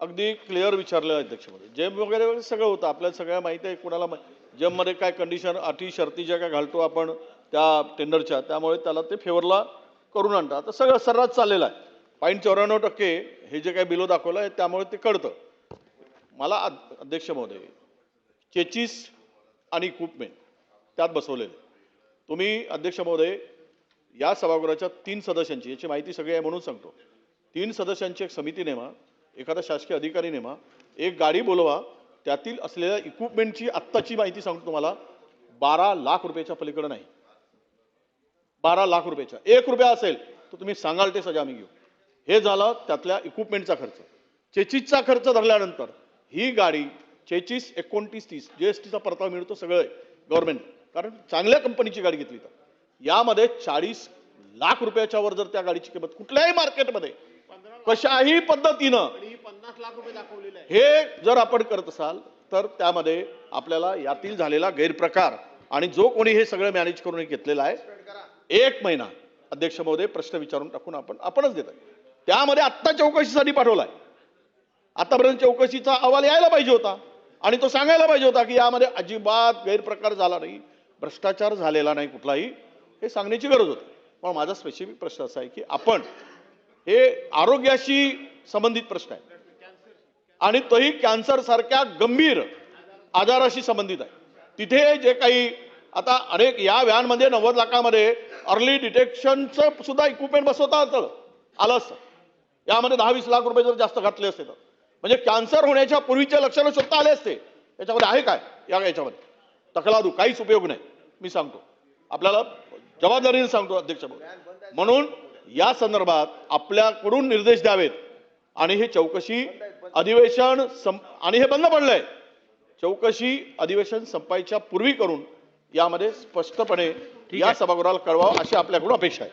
अगदी क्लिअर विचारलं अध्यक्षमध्ये. जेम वगैरे वगैरे सगळं होतं. आपल्याला सगळ्या माहिती आहे कुणाला जेममध्ये काय कंडिशन अटी शर्ती ज्या काय घालतो आपण त्या टेंडरच्या त्यामुळे त्याला ते फेवरला करून आणतात. आता सगळं सर्रास चाललेलं आहे. पॉईंट चौऱ्याण्णव टक्के हे जे काही बिलो दाखवलं आहे त्यामुळे ते कळतं. मला अध्यक्ष महोदय चेचीस आणि इक्विपमेंट त्यात बसवलेले. तुम्ही अध्यक्ष महोदय या सभागृहाच्या तीन सदस्यांची याची माहिती सगळी आहे म्हणून सांगतो. तीन सदस्यांची एक समिती नेमा एखादा शासकीय अधिकारी नेमा एक गाडी बोलवा त्यातील असलेल्या इक्विपमेंटची आत्ताची माहिती सांगतो तुम्हाला बारा लाख रुपयाच्या पलीकडे नाही. बारा लाख रुपयाच्या. एक रुपया असेल तर तुम्ही सांगाल ते सजा आम्ही घेऊ. हे झालं त्यातल्या इक्विपमेंटचा खर्च. चेचीसचा खर्च धरल्यानंतर ही गाडी चेचीस एकोणतीस तीस जी एस टीचा परतावा मिळतो सगळं गव्हर्नमेंट कारण चांगल्या कंपनीची गाडी घेतली तर. यामध्ये चाळीस लाख रुपयाच्या वर जर त्या गाडीची किंमत कुठल्याही मार्केटमध्ये कशाही पद्धतीनं पन्नास लाख रुपये दाखवलेले हे जर आपण करत असाल तर त्यामध्ये आपल्याला यातील झालेला गैरप्रकार आणि जो कोणी हे सगळं मॅनेज करून घेतलेलं आहे एक महिना. अध्यक्ष महोदय प्रश्न विचारून टाकून आपण आपणच देत त्यामध्ये आत्ता चौकशीसाठी पाठवलाय. आतापर्यंत चौकशीचा अहवाल यायला पाहिजे होता. आणि तो सांगायला पाहिजे होता की यामध्ये अजिबात गैरप्रकार झाला नाही भ्रष्टाचार झालेला नाही कुठलाही हे सांगण्याची गरज होती. पण माझा स्पेसिफिक प्रश्न असा आहे की आपण हे आरोग्याशी संबंधित प्रश्न आहे. आणि तोही कॅन्सर सारख्या गंभीर आजाराशी संबंधित आहे. तिथे जे काही आता अनेक या व्हॅनमध्ये नव्वद लाखामध्ये अर्ली डिटेक्शनचं सुद्धा इक्विपमेंट बसवता आलं आलं असतं. यामध्ये दहा वीस लाख रुपये जर जास्त घातले असते तर. म्हणजे कॅन्सर होण्याच्या पूर्वीचे लक्षणं शोधता आले असते. याच्यामध्ये आहे काय? या याच्यामध्ये. तकलादू काहीच उपयोग नाही. मी सांगतो. आपल्याला जबाबदारीने सांगतो अध्यक्ष म्हणून या संदर्भात आपल्याकडून निर्देश द्यावेत. आणि हे चौकशी अधिवेशन सं आणि हे बंद पडलंय. चौकशी अधिवेशन संपायच्या पूर्वी करून यामध्ये स्पष्टपणे या सभागृहाला कळवावं अशी आपल्याकडून अपेक्षा आहे.